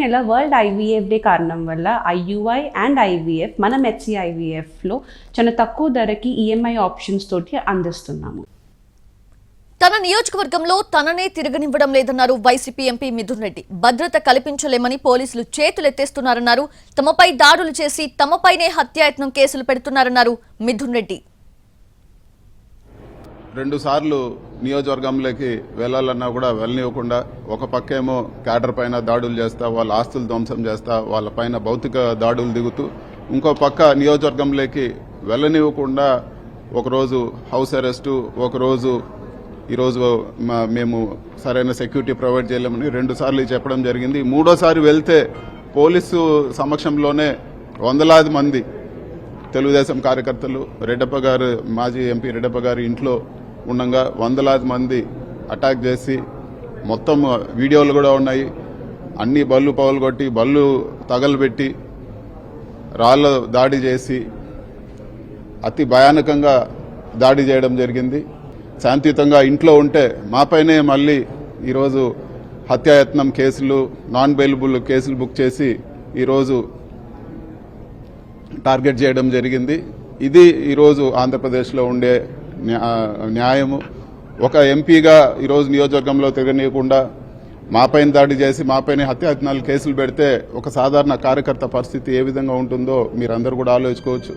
నెల world IVF డే కారణం వల్ల ఐయుఐ అండ్ ఐవీఎఫ్ మనం హెచ్సి ఐవీఎఫ్లో చాలా తక్కువ ధరకి ఈఎంఐ ఆప్షన్స్ తోటి అందిస్తున్నాము. తన నియోజకవర్గంలో తననే తిరగనివ్వడం లేదన్నారు వైసీపీ ఎంపీ మిథున్ రెడ్డి. భద్రత కల్పించలేమని పోలీసులు చేతులెత్తేస్తున్నారన్నారు. తమపై దాడులు చేసి తమపైనే హత్యాయత్నం కేసులు పెడుతున్నారన్నారు మిథున్ రెడ్డి. రెండుసార్లు నియోజకవర్గంలోకి వెళ్ళాలన్నా కూడా వెళ్ళనివ్వకుండా ఒక పక్కేమో క్యాడర్ పైన దాడులు చేస్తా వాళ్ళ ఆస్తులు ధ్వంసం చేస్తా వాళ్ళ పైన భౌతిక దాడులు దిగుతూ ఇంకో పక్క నియోజకవర్గంలోకి వెళ్ళనివ్వకుండా ఒకరోజు హౌస్ అరెస్టు ఒకరోజు ఈరోజు మేము సరైన సెక్యూరిటీ ప్రొవైడ్ చేయలేమని రెండు సార్లు చెప్పడం జరిగింది. మూడోసారి వెళ్తే పోలీసు సమక్షంలోనే వందలాది మంది తెలుగుదేశం కార్యకర్తలు రెడ్డప్ప గారు మాజీ ఎంపీ రెడ్డప్ప గారి ఇంట్లో ఉండగా వందలాది మంది అటాక్ చేసి మొత్తం వీడియోలు కూడా ఉన్నాయి. అన్ని బళ్ళు పగలగొట్టి బళ్ళు తగలబెట్టి రాళ్ళ దాడి చేసి అతి భయానకంగా దాడి చేయడం జరిగింది. శాంతియుతంగా ఇంట్లో ఉంటే మాపైనే మళ్ళీ ఈరోజు హత్యాయత్నం కేసులు నాన్ బెయిలబుల్ కేసులు బుక్ చేసి ఈరోజు టార్గెట్ చేయడం జరిగింది. ఇది ఈరోజు ఆంధ్రప్రదేశ్లో ఉండే న్యాయము. ఒక ఎంపీగా ఈరోజు నియోజకవర్గంలో తిరగనీయకుండా మాపైన దాడి చేసి మాపైన హత్యాయత్నాలు కేసులు పెడితే ఒక సాధారణ కార్యకర్త పరిస్థితి ఏ విధంగా ఉంటుందో మీరందరూ కూడా ఆలోచించుకోవచ్చు.